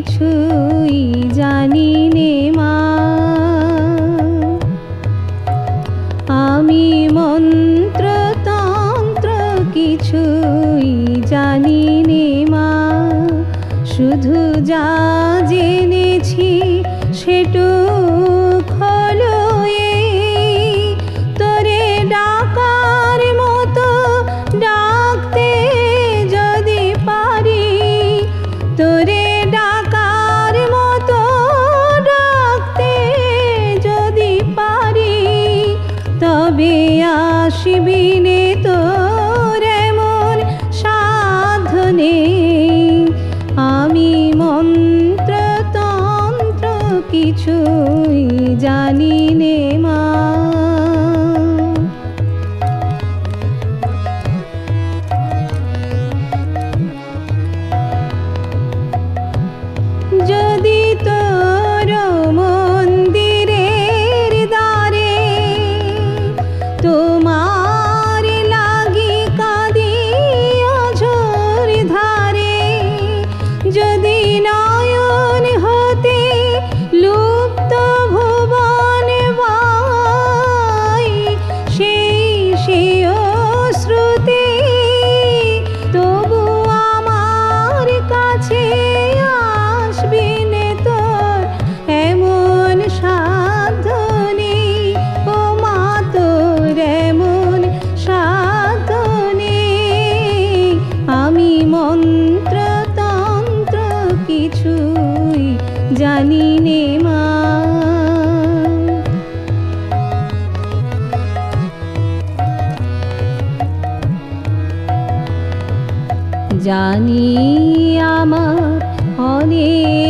কিছুই জানি নে মা। আমি মন্ত্র তন্ত্র কিছুই জানি নে মা। শুধু যা আসিবি নে তোর এমন সাধনে আমি মন্ত্র তন্ত্র কিছুই জানি নে মা। জানি আমার অনেক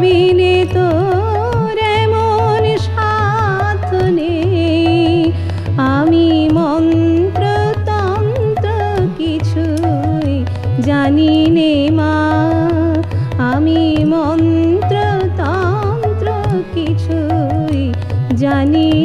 বিনে আমি মন্ত্র কিছুই জানি নে মা। আমি মন্ত্র কিছুই জানি